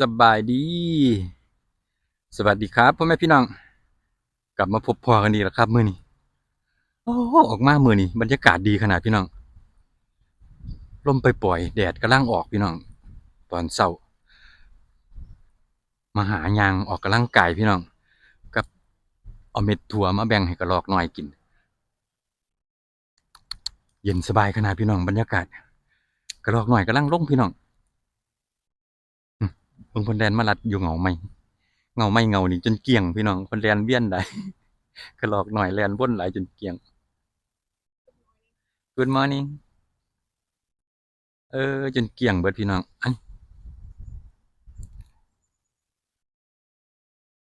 สบายดี สวัสดีครับพ่อแม่พี่น้อง กลับมาพบพอกันดีแล้วครับ มือนี้โอ้ออกมามือนี้บรรยากาศดีขนาดพี่น้องลมไปปล่อยแดดกำลังออกพี่น้อง ตอนเช้ามาหายางออกกำลังกายพี่น้อง กับเอาเม็ดถั่วมาแบ่งให้กระรอกน้อยกิน เย็นสบายขนาดพี่น้องบรรยากาศ กระรอกน้อยกำลังลงพี่น้อง บิ่งเพิ่นแลนมาลัดอยู่เหงาไหมเหงาไหมเหงานี่จนเกลี้ยงพี่น้องเพิ่นแลนเวียนได้กระหลอกหน่อยแลนวนหลายจนเกลี้ยง Good morning เออ จนเกลี้ยงเบิดพี่น้องอัน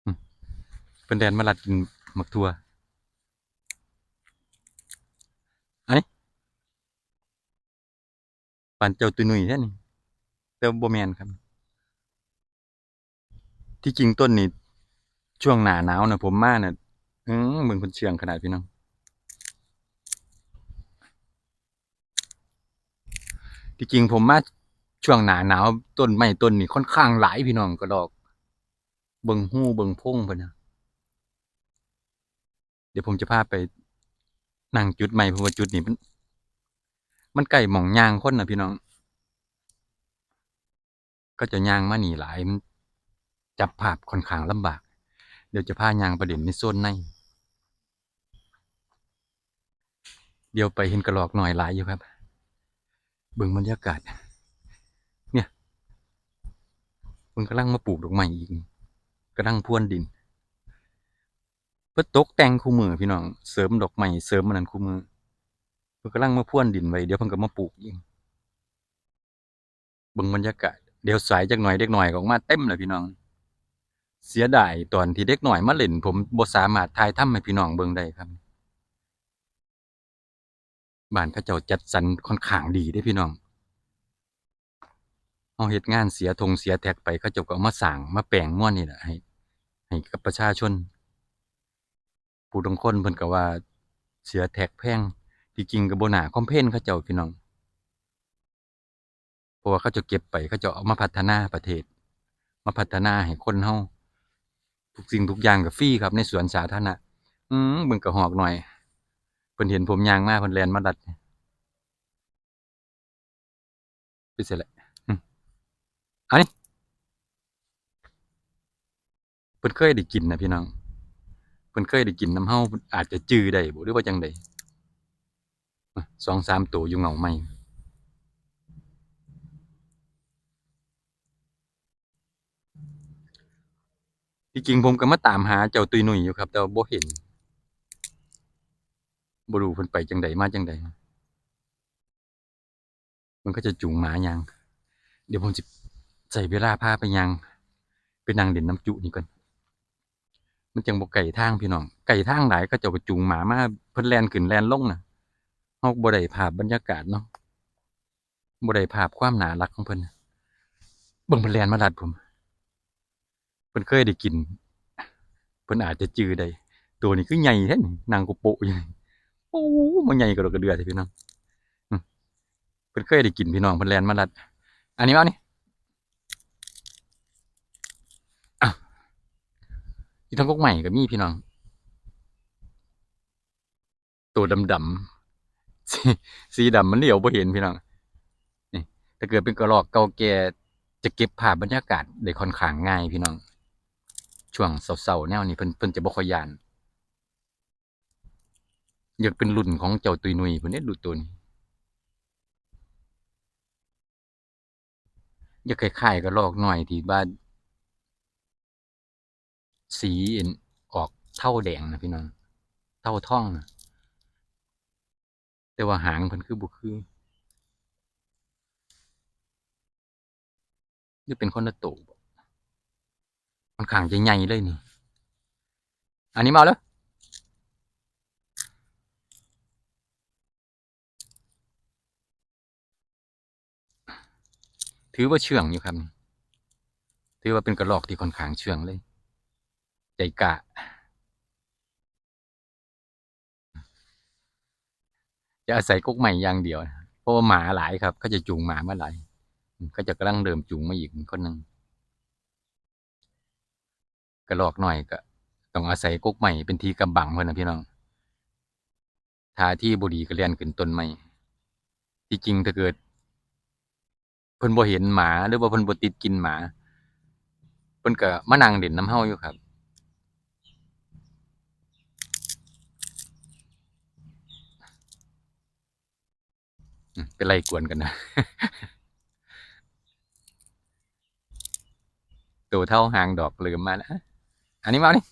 อืมเพิ่นแลนมาลัดกินหมักทัวอันนี้ปานเจ้าตุยหนุ่ยแท้นี่แต่บ่แมนครับ ที่จริงต้นนี้ช่วงหนาหนาวนะผมมาเน่ะอืมเบิ่งเพิ่นเชื่องขนาดพี่น้อง ที่จริงผมมาช่วงหนาหนาวต้นไม้ต้นนี้ค่อนข้างหลายพี่น้องก็ดอก เบิ่งหู้เบิ่งพงเพิ่นะเดี๋ยวผมจะพาไปนั่งจุดใหม่เพราะว่าจุดนี้มัน มันใกล้หมองยางคนนะพี่น้อง ก็จะยางมานี่หลายมัน จับภาพค่อนข้างลำบาก เดี๋ยวจะพายางประเด็นในโซนใน เดี๋ยวไปเห็นกระหรอกหน่อยหลายอยู่ครับ เบิ่งบรรยากาศ เนี่ยเพิ่งกำลังมาปลูกดอกไม้อีกกำลังพรวนดินเพื่อตกแต่งคู่มือพี่น้องเสริมดอกไม้เสริมมันนั้นคู่มือเพิ่นกำลังมาพรวนดินไว้เดี๋ยวเพิ่นก็มาปลูกอีกเบิ่งบรรยากาศเดี๋ยวสายจักหน่อยเด็กหน่อยออกมาเต็มเลยพี่น้อง เสียดายตอนที่เด็กหน่อยมาเล่นผมบ่สามารถถ่ายทำให้พี่น้องเบิ่งได้ครับบ้านเขาเจ้าจัดสรรค่อนข้างดีเด้พี่น้องเฮาเฮ็ดงานเสียธงเสียแท็กไปเขาเจ้าก็เอามาสร้างมาแปลงม่วนนี่แหละให้ให้กับประชาชน ผู้บางคนเพิ่นก็ว่าเสียแท็กแพงที่จริงก็บ่น่าคอมเพนเขาเจ้าพี่น้องเพราะว่าเขาเจะเก็บไปเขาเจะเอามาพัฒนาประเทศ มาพัฒนาให้คนเฮา ทุกสิ่งทุกอย่างก็ฟรีครับในสวนสาธารณะ อืมเบิ่งกระหอกหน่อยเพิ่นเห็นผมยางมาเพิ่นแลนมาดัดไปเสียและอืมเอานี่เพิ่นเคยได้กินนะพี่น้องเพิ่นเคยได้กินน้ำเฮาอาจจะจื้อได้บ่หรือว่าจังไดอะสองสามตัวอยู่เงาไหม ที่จริงผมก็มาตามหาเจ้าตุยหนุ่ยอยู่ครับ แต่บ่เห็นบ่รู้เพิ่นไปจังใดมาจังใดมันก็จะจูงหมายัง เดี๋ยวผมสิใช้เวลาพาไปยังไปนั่งเล่นน้ำจุนี่ก่อนมันจังบ่ไกลทางพี่น้องไกลทางหลายก็เจ้าก็จูงหมามาเพิ่นแลนขึ้นแลนลงนะเฮาบ่ได้ภาพบรรยากาศเนาะบ่ได้ภาพความหนารักของเพิ่นเบิ่งเพิ่นแลนมาลัดผม เพิ่นเคยได้กินเพิ่นอาจจะจือได้ตัวนี้คือใหญ่แท้นี่นางกะโปะอยู่นี่โอ้มันใหญ่กว่าดอกกระเดือแท้พี่น้องเพิ่นเคยได้กินพี่น้องเพิ่นแลนมาลัด อันนี้มาเอานี่อ้าวอีทั้งกกใหม่ก็มีพี่น้อง ตัวดำๆสสีดำมันเหลียวบ่เห็นพี่น้องนี่ถ้าเกิดเป็นกระรอกเก่าแก่จะเก็บภาพบรรยากาศได้ค่อนข้างง่ายพี่น้อง ช่วงเศร้าๆแนวนี้เพิ่นเพิ่นจะบ่ค่อยยานอยากเป็นรุ่นของเจ้าตุยนุยเพิ่นเด้ดูตัวนี้อยากคล้ายๆกับลอกน้อยที่บ้านสีอันออกเท่าแดงนะพี่น้องเท่าท่องนะแต่ว่าหางเพิ่นคือบ่คือหรือเป็นคนละตัวบ่ ค่อนข้างจะใหญ่เลยนี่ อันนี้มาแล้วถือว่าเชื่องอยู่ครับ ถือว่าเป็นกระรอกที่ค่อนข้างเชื่องเลย ใจกะ จะอาศัยกกใหม่อย่างเดียว เพราะว่าหมาหลายครับเขาจะจูงหมามาหลายเขาจะกำลังเดิมจูงมาอีกคนหนึ่ง ระรอกหน่อยก็ต้องอาศัยกกใหม่เป็นทีกำบังเพิ่อนนะพี่น้องทาที่บดีก็เลียนขึ้นต้นไม้ที่จริงถ้าเกิดเพิ่นบ่เห็นหมาหรือว่าเพิ่นบ่ติดกินหมาเพิ่นก็มานั่งเล่นน้ำเฮาอยู่ครับเป็นไรกวนกันนะตัวเท่าหางดอกลืมมาแล้ว อันนี้มาเอานี่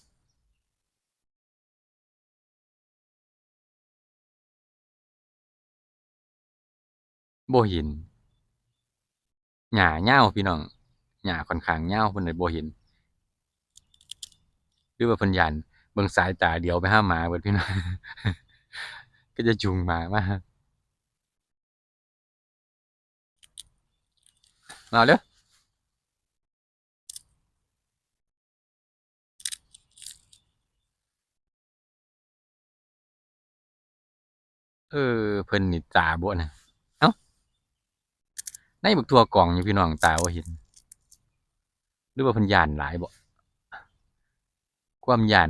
บ่เห็นหญ้าเหย้าพี่น้องหญ้าค่อนข้างเหย้าเพิ่นเลยบ่เห็นหรือว่าเพิ่นย้านเบิ่งสายตาเดียวไปห้าหมาเบิดพี่น้องก็จะจูงหมามามาเร็ว เออ เพิ่นนี่ตาบ่นะเอ้าในบักทัวกล่องอยู่พี่น้องตาบ่เห็น หรือว่าเพิ่นย้านหลายบ่ความย้าน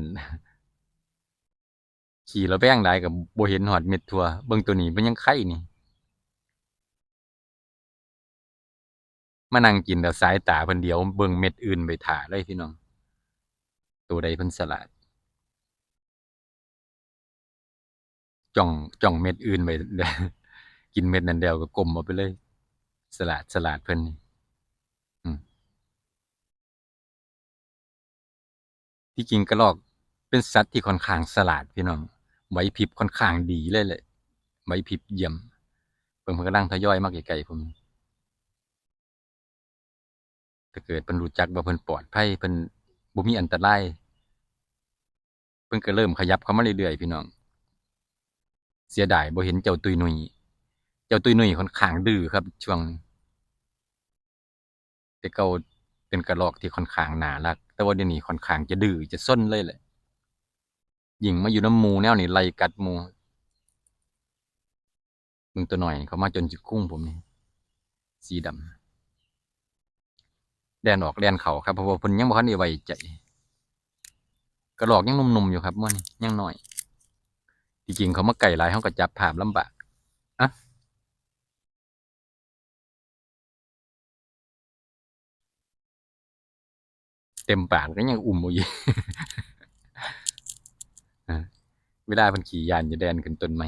ขี่ระแวงหลายก็บ่เห็นฮอดเม็ดทัวเบิ่งตัวนี้มันยังไข่นี่มานั่งกินแล้วสายตาเพิ่นเดียวเบิ่งเม็ดอื่นไปท่าเลยพี่น้อง ตัวใดเพิ่นฉลาด จ้องจ้องเม็ดอื่นไปกินเม็ดนั้นแล้วก็ก้มเอาไปเลยฉลาดฉลาดเพิ่นที่จริงกระรอกเป็นสัตว์ที่ค่อนข้างฉลาดพี่น้องไหวพริบค่อนข้างดีเลยแหละไหวพริบเยี่ยมเพิ่นเพิ่นกำลังทยอยมาใกลๆผมถ้าเกิดเพิ่นรู้จักว่าเพิ่นปลอดภัยเพิ่นบ่มีอันตรายเพิ่นก็เริ่มขยับเข้ามาเรื่อยๆพี่น้อง เสียดายบ่เห็นเจ้าตุยนุยเจ้าตุยนุยค่อนข้างดื้อครับ ช่วงแต่เก่าเป็นกระรอกที่ค่อนข้างน่ารัก แต่ว่าเดี๋ยวนี้ค่อนข้างจะดื้อจะซนเลยแหละยิงมาอยู่น้ำมูแนวนี้ไล่กัดมู่เบิ่งตัวหน่อยเขามาจนจุดคุ้งผมนี่สีดำแดนออกแดนเขาครับเพราะว่าเพิ่นยังบ่ทันได้ไว้ใจกระรอกยังหนุ่มๆอยู่ครับมื้อนี้ยังหน้อย ที่จริงเขามาไกลหลายเฮาก็จับภาพลำบากอะเต็มปากก็ยังอุ้มอยู่เวลาเพิ่นขี่ยานจะแล่นขึ้นต้นไม้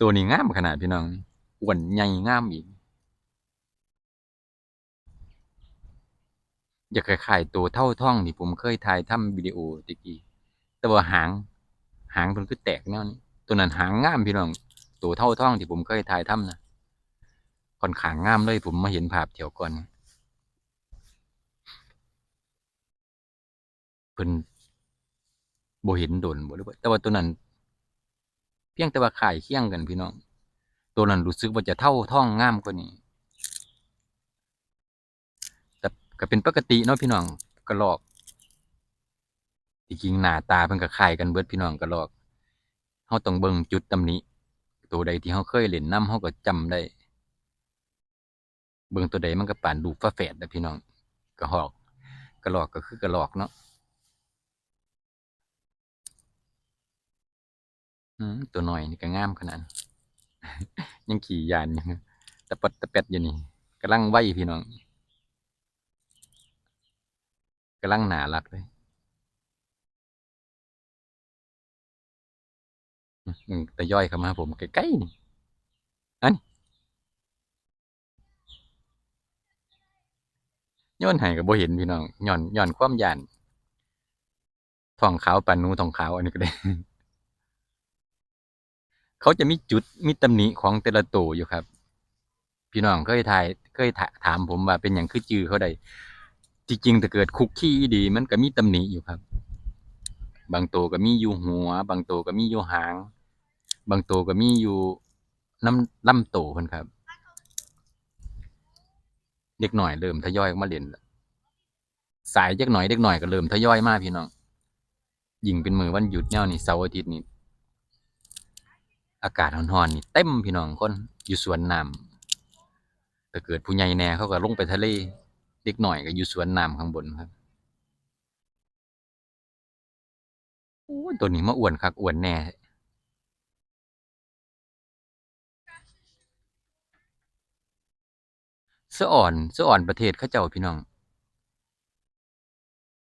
ตัวนี้งามขนาดพี่น้องอ้วนใหญ่งามอีกอยากคล้ายๆตัวเท่าท่องที่ผมเคยถ่ายทำวิดีโอตะกี้ แต่ว่าหาง หางเพิ่นคือแตกแนวนี้ตัวนั้นหางงามพี่น้อง ตัวเท่าท่องที่ผมเคยถ่ายทำนะค่อนข้างงามเลยผมมาเห็นภาพเที่ยวก่อนเพิ่นบ่เห็นโดนบ่หรือว่าแต่ว่าตัวนั้น เพียงแต่ว่าคล้ายเคียงกันพี่น้อง ตัวนั้นรู้สึกว่าจะเท่าท่องงามกว่านี้แต่ก็เป็นปกติเนาะพี่น้องกระรอก ที่จริงหน้าตาเพิ่นก็คล้ายกันเบิดพี่น้องกระรอกเฮาต้องเบิ่งจุดตำหนิตัวใดที่เฮาเคยเล่นนำเฮาก็จำได้ เบิ่งตัวใดมันก็ปานลูกฝาแฝดนะพี่น้องกระหอกกระรอกก็คือกระรอกเนาะตัวหน้อยนี่ก็งามขนาดยังขี่ยานอยู่ตะปัดตะแป๊ดอยู่นี่กำลังไวพี่น้องกำลังหน่ารักเลย อืออืมทยอยเข้ามาผมใกล้ๆนี่อันโยนให้ก็บ่เห็นพี่น้องญ้อนญ้อนความยานท้องขาวปานนูท้องขาวอันนี้ก็ได้ เขาจะมีจุดมีตำหนิของแต่ละตัวอยู่ครับ พี่น้องเคยถ่ายเคยถามผมว่าเป็นหยังคือจือเขาได้จริงๆถ้าเกิดคุกคลีอีหลีมันก็มีตำหนิอยู่ครับ บางตัวก็มีอยู่หัว บางตัวก็มีอยู่หาง บางตัวก็มีอยู่น้ำลำตัวเพิ่นครับ เด็กหน้อยเริ่มทยอยมาเล่นสายจักหน่อยเด็กหน้อยก็เริ่มทยอยมาพี่น้องยิ่งเป็นมือวันหยุดยาวนี่เสาร์อาทิตย์นี่อากาศร้อนๆนี่เต็มพี่น้องคนอยู่สวนน้ำถ้าเกิดผู้ใหญ่แน่เขาก็ลงไปทะเลเด็กหน่อยก็อยู่สวนน้ำข้างบนครับโอ้ตัวนี้มาอ้วนคักอ้วนแน่ สะอ่อนสะอ่อนประเทศเขาเจ้าพี่น้อง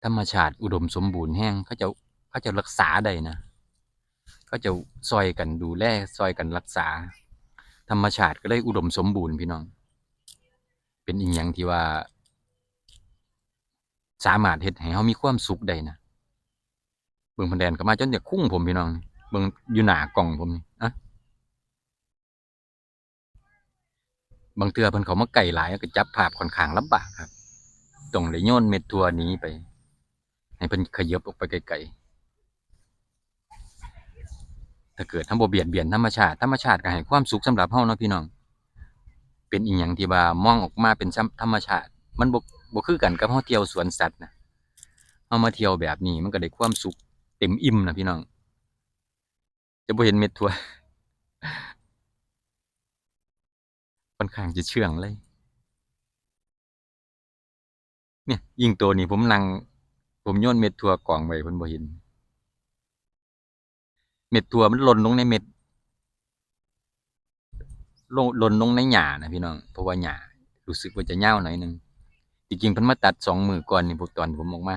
ธรรมชาติอุดมสมบูรณ์แห้งเขาจ้าเขาจ้ารักษาได้นะเขาจ้าซอยกันดูแลซอยกันรักษา ธรรมชาติก็เลยอุดมสมบูรณ์พี่น้อง เป็นอีหยังที่ว่า สามารถเฮ็ดให้เฮามีความสุขได้นะเบิ่งพันแดนก็มาจนจะคุ้งผมพี่น้องเบิ่งอยู่หนากล่องผมนี่อะ บางเทื่อเพิ่นเขามาใกล้หลายก็จับภาพค่อนข้างลำบากครับต้องได้โยนเม็ดทัวนี้ไป ให้เพิ่นขยับออกไปไกลๆถ้าเกิดทำบ่เบียดเบียนธรรมชาติธรรมชาติก็ให้ความสุขสำหรับเฮาเนาะพี่น้อง เป็นอีหยังที่ว่ามองออกมาเป็นธรรมชาติ มันบ่บ่คือกันกับเฮาเที่ยวสวนสัตว์นะเฮามาเที่ยวแบบนี้มันก็ได้ความสุขเต็มอิ่มนะพี่น้อง จะบ่เห็นเม็ดถั่ว ค่อนข้างจะเชื่องเลย เนี่ยยิ่งตัวนี้ผมนั่ง ผมโยนเม็ดถั่วกล่องไว้เพิ่นบ่เห็น เม็ดถั่วมันหล่นลงในเม็ดลงหล่นลงในหญ้านะพี่น้องเพราะว่าหญ้ารู้สึกว่าจะยาวหน่อยหนึงจริงๆเพิ่นมาตัดสองมือก่อนนี่พวกตอนผมออกมา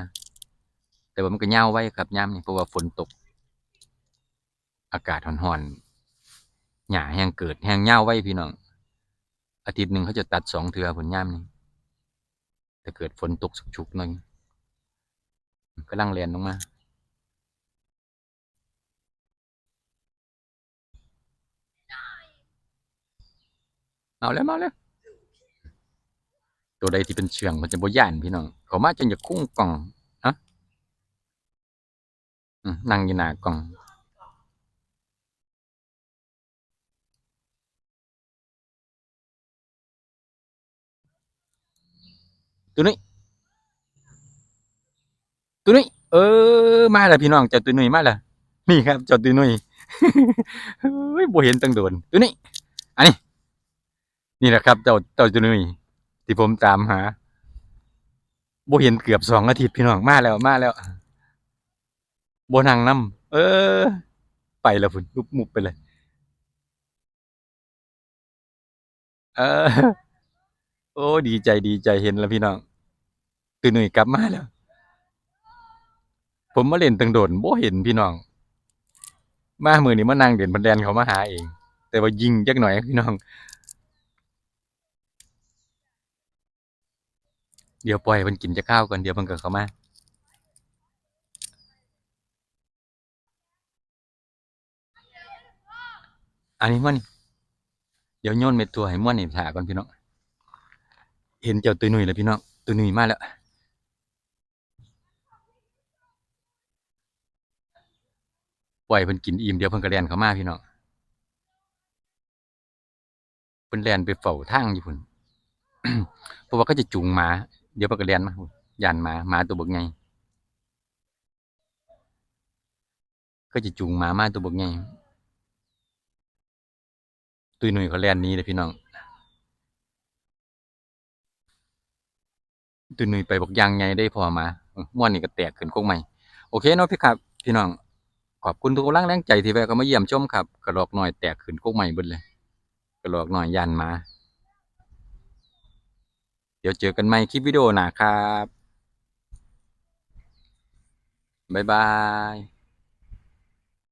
แต่ว่ามันก็ยาวไว้ครับยามนี้เพราะว่าฝนตก อากาศร้อนๆหญ้าแห้งเกิดแห้งยาวไว้พี่น้อง อาทิตย์หนึ่งเขาจะตัดสองเทื่อพุ่ามนี้ถ้าเกิดฝนตกชุกๆหน่อยกำลังแล่นลงมาเอาแล้วมาแล้วตัวใดที่เป็นเชืองมันจะบย่านพี่น้องเขามาจนจะคุ้งกล่องอะนั่งอยู่หน้ากล่อง ตัวนี้ตัวนี้เออ มาแล้วพี่น้องเจ้าตัวนุ้ยมาแล้วนี่ครับเจ้าตัวนุ้ยเฮ้ยบ่เห็นตั้งโดนตัวนี้ อันนี้ นี่แหละครับ เจ้าเจ้าตัวนุ้ยที่ผมตามหาบ่เห็นเกือบสองอาทิตย์พี่น้องมาแล้วมาแล้วบ่นั่งนํเออ ไปแล้วพุ่นลุบมุบไปเลย เออ โอ้ดีใจดีใจเห็นแล้วพี่น้องตัวนุ้ยกลับมาแล้ว ผมมาเล่นตังโดนโบ่เห็นพี่น้อง มามือนี้มานั่งเด่นบันแดนเขามาหาเอง แต่ว่ายิงจักหน่อยพี่น้อง เดี๋ยวปล่อยมันกินจะข้าวก่อนเดี๋ยวมันก็เขามาอันนี้ม่วนเดี๋ยวโยนเม็ดถั่วให้ม่วนนี่ถ่าก่อนพี่น้อง เห็นเจ้าตุยหนุ่ยแล้วพี่น้องตุยหนุ่ยมาแล้วปล่อยเพิ่นกินอิ่มเดี๋ยวเพิ่นก็แล่นเข้ามาพี่น้องเพิ่นแล่นไปเฝ้าทางอยู่พุ่นเพราะว่าเขาจะจูงหมา เดี๋ยวเพิ่นก็แล่นมาย่านหมาหมาตัวบักใหญ่ก็จะจูงหมามาตัวบักใหญ่ตุยหนุ่ยเขาแล่นนี้เลยพี่น้อง ตุนหนุ่ยไปบอกยังไงได้พอมาอื้อม่วนนี่ก็แตกขึ้นโคกใหม่โอเคเนาะพี่ครับพี่น้องขอบคุณทุกกำลังแรงใจที่แวะเข้ามาเยี่ยมชมครับกระรอกหน่อยแตกขึ้นโคกใหม่บิดเลยกระรอกหน่อยยันมา เดี๋ยวเจอกันใหม่คลิปวิดีโอหนาครับบ๊ายบาย